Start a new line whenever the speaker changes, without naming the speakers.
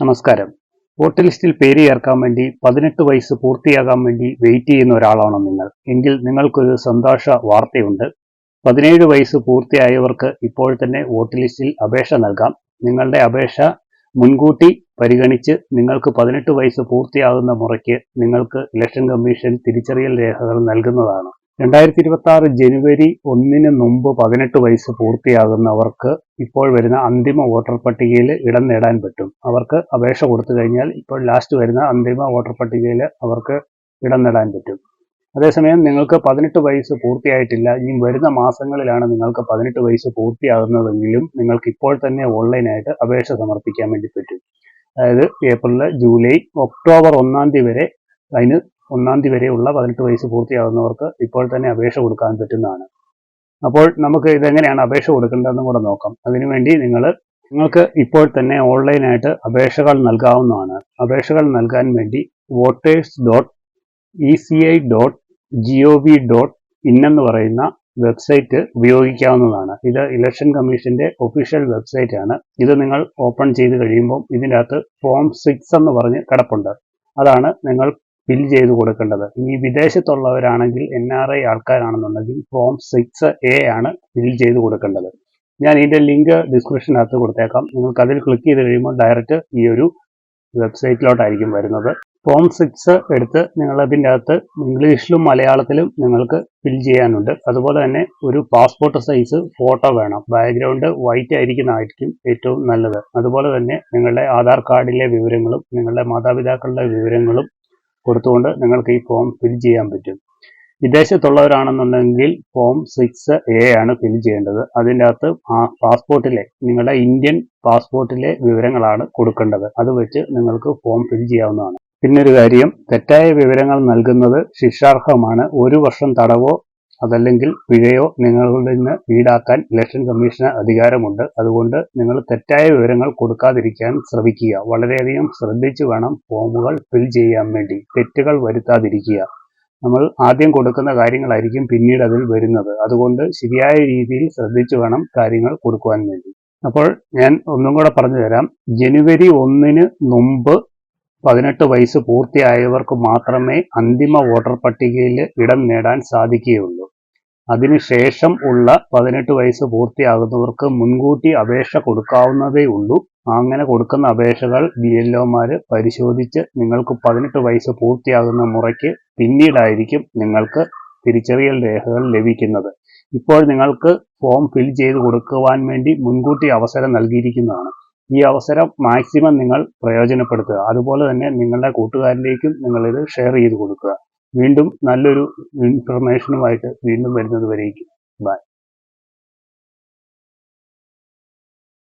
നമസ്കാരം. വോട്ട് ലിസ്റ്റിൽ പേര് ചേർക്കാൻ വേണ്ടി പതിനെട്ട് വയസ്സ് പൂർത്തിയാകാൻ വേണ്ടി വെയിറ്റ് ചെയ്യുന്ന ഒരാളാണോ നിങ്ങൾ. എങ്കിൽ നിങ്ങൾക്കൊരു സന്തോഷ വാർത്തയുണ്ട്. പതിനേഴ് വയസ്സ് പൂർത്തിയായവർക്ക് ഇപ്പോൾ തന്നെ വോട്ട് ലിസ്റ്റിൽ അപേക്ഷ നൽകാം. നിങ്ങളുടെ അപേക്ഷ മുൻകൂട്ടി പരിഗണിച്ച് നിങ്ങൾക്ക് പതിനെട്ട് വയസ്സ് പൂർത്തിയാകുന്ന മുറയ്ക്ക് നിങ്ങൾക്ക് ഇലക്ഷൻ കമ്മീഷൻ തിരിച്ചറിയൽ രേഖകൾ നൽകുന്നതാണ്. രണ്ടായിരത്തി ഇരുപത്തി ആറ് ജനുവരി ഒന്നിന് മുമ്പ് പതിനെട്ട് വയസ്സ് പൂർത്തിയാകുന്നവർക്ക് ഇപ്പോൾ വരുന്ന അന്തിമ വോട്ടർ പട്ടികയിൽ ഇടം നേടാൻ പറ്റും. അവർക്ക് അപേക്ഷ കൊടുത്തു കഴിഞ്ഞാൽ ഇപ്പോൾ ലാസ്റ്റ് വരുന്ന അന്തിമ വോട്ടർ പട്ടികയിൽ അവർക്ക് ഇടം നേടാൻ പറ്റും. അതേസമയം നിങ്ങൾക്ക് പതിനെട്ട് വയസ്സ് പൂർത്തിയായിട്ടില്ല. ഇനി വരുന്ന മാസങ്ങളിലാണ് നിങ്ങൾക്ക് പതിനെട്ട് വയസ്സ് പൂർത്തിയാകുന്നതെങ്കിലും നിങ്ങൾക്ക് ഇപ്പോൾ തന്നെ ഓൺലൈനായിട്ട് അപേക്ഷ സമർപ്പിക്കാൻ വേണ്ടി പറ്റും. അതായത് ഏപ്രിൽ ജൂലൈ ഒക്ടോബർ ഒന്നാം തീയതി വരെ അതിന് ഒന്നാം തീയതി വരെയുള്ള പതിനെട്ട് വയസ്സ് പൂർത്തിയാകുന്നവർക്ക് ഇപ്പോൾ തന്നെ അപേക്ഷ കൊടുക്കാൻ പറ്റുന്നതാണ്. അപ്പോൾ നമുക്ക് ഇതെങ്ങനെയാണ് അപേക്ഷ കൊടുക്കേണ്ടതെന്നും കൂടെ നോക്കാം. അതിനുവേണ്ടി നിങ്ങൾ നിങ്ങൾക്ക് ഇപ്പോൾ തന്നെ ഓൺലൈനായിട്ട് അപേക്ഷകൾ നൽകാവുന്നതാണ്. അപേക്ഷകൾ നൽകാൻ വേണ്ടി voters dot E C I dot G O V dot in എന്ന് പറയുന്ന വെബ്സൈറ്റ് ഉപയോഗിക്കാവുന്നതാണ്. ഇത് ഇലക്ഷൻ കമ്മീഷന്റെ ഒഫീഷ്യൽ വെബ്സൈറ്റ് ആണ്. ഇത് നിങ്ങൾ ഓപ്പൺ ചെയ്ത് കഴിയുമ്പോൾ ഇതിന്റെ അകത്ത് ഫോം സിക്സ് എന്ന് പറഞ്ഞ് കിടപ്പുണ്ട്. അതാണ് നിങ്ങൾ ഫിൽ ചെയ്ത് കൊടുക്കേണ്ടത്. ഇനി വിദേശത്തുള്ളവരാണെങ്കിൽ എൻ ആർ ഐ ആൾക്കാരാണെന്നുണ്ടെങ്കിൽ ഫോം സിക്സ് എ ആണ് ഫിൽ ചെയ്ത് കൊടുക്കേണ്ടത്. ഞാൻ ഇതിന്റെ ലിങ്ക് ഡിസ്ക്രിപ്ഷനകത്ത് കൊടുത്തേക്കാം. നിങ്ങൾക്ക് അതിൽ ക്ലിക്ക് ചെയ്ത് കഴിയുമ്പോൾ ഡയറക്റ്റ് ഈ ഒരു വെബ്സൈറ്റിലോട്ടായിരിക്കും വരുന്നത്. ഫോം സിക്സ് എടുത്ത് നിങ്ങൾ അതിന്റെ അകത്ത് ഇംഗ്ലീഷിലും മലയാളത്തിലും നിങ്ങൾക്ക് ഫിൽ ചെയ്യാനുണ്ട്. അതുപോലെ തന്നെ ഒരു പാസ്പോർട്ട് സൈസ് ഫോട്ടോ വേണം. ബാക്ക്ഗ്രൗണ്ട് വൈറ്റ് ആയിരിക്കുന്നതായിരിക്കും ഏറ്റവും നല്ലത്. അതുപോലെ തന്നെ നിങ്ങളുടെ ആധാർ കാർഡിലെ വിവരങ്ങളും നിങ്ങളുടെ മാതാപിതാക്കളുടെ വിവരങ്ങളും കൊടുത്തുകൊണ്ട് നിങ്ങൾക്ക് ഈ ഫോം ഫിൽ ചെയ്യാൻ പറ്റും. വിദേശത്തുള്ളവരാണെന്നുണ്ടെങ്കിൽ ഫോം സിക്സ് എ ആണ് ഫിൽ ചെയ്യേണ്ടത്. അതിന്റെ അകത്ത് പാസ്പോർട്ടിലെ നിങ്ങളുടെ ഇന്ത്യൻ പാസ്പോർട്ടിലെ വിവരങ്ങളാണ് കൊടുക്കേണ്ടത്. അത് വെച്ച് നിങ്ങൾക്ക് ഫോം ഫിൽ ചെയ്യാവുന്നതാണ്. പിന്നൊരു കാര്യം തെറ്റായ വിവരങ്ങൾ നൽകുന്നത് ശിക്ഷാർഹമാണ്. ഒരു വർഷം തടവോ അതല്ലെങ്കിൽ പിഴയോ നിങ്ങളുടെ നിന്ന് ഈടാക്കാൻ ഇലക്ഷൻ കമ്മീഷന് അധികാരമുണ്ട്. അതുകൊണ്ട് നിങ്ങൾ തെറ്റായ വിവരങ്ങൾ കൊടുക്കാതിരിക്കാൻ ശ്രമിക്കുക. വളരെയധികം ശ്രദ്ധിച്ചു വേണം ഫോമുകൾ ഫിൽ ചെയ്യാൻ വേണ്ടി. തെറ്റുകൾ വരുത്താതിരിക്കുക. നമ്മൾ ആദ്യം കൊടുക്കുന്ന കാര്യങ്ങളായിരിക്കും പിന്നീട് അതിൽ വരുന്നത്. അതുകൊണ്ട് ശരിയായ രീതിയിൽ ശ്രദ്ധിച്ചു വേണം കാര്യങ്ങൾ കൊടുക്കുവാൻ വേണ്ടി. അപ്പോൾ ഞാൻ ഒന്നും കൂടെ പറഞ്ഞു തരാം. ജനുവരി ഒന്നിന് മുമ്പ് പതിനെട്ട് വയസ്സ് പൂർത്തിയായവർക്ക് മാത്രമേ അന്തിമ വോട്ടർ പട്ടികയിൽ ഇടം നേടാൻ സാധിക്കുകയുള്ളൂ. അതിനുശേഷം ഉള്ള പതിനെട്ട് വയസ്സ് പൂർത്തിയാകുന്നവർക്ക് മുൻകൂട്ടി അപേക്ഷ കൊടുക്കാവുന്നതേ ഉള്ളൂ. അങ്ങനെ കൊടുക്കുന്ന അപേക്ഷകൾ ബി എൽ ഒമാർ പരിശോധിച്ച് നിങ്ങൾക്ക് പതിനെട്ട് വയസ്സ് പൂർത്തിയാകുന്ന മുറയ്ക്ക് പിന്നീടായിരിക്കും നിങ്ങൾക്ക് തിരിച്ചറിയൽ രേഖകൾ ലഭിക്കുന്നത്. ഇപ്പോൾ നിങ്ങൾക്ക് ഫോം ഫിൽ ചെയ്ത് കൊടുക്കുവാൻ വേണ്ടി മുൻകൂട്ടി അവസരം നൽകിയിരിക്കുന്നതാണ്. ഈ അവസരം മാക്സിമം നിങ്ങൾ പ്രയോജനപ്പെടുത്തുക. അതുപോലെ തന്നെ നിങ്ങളുടെ കൂട്ടുകാരിലേക്കും നിങ്ങളിത് ഷെയർ ചെയ്ത് കൊടുക്കുക. വീണ്ടും നല്ലൊരു ഇൻഫർമേഷനുമായിട്ട് വീണ്ടും വരുന്നത് വരേക്കും ബൈ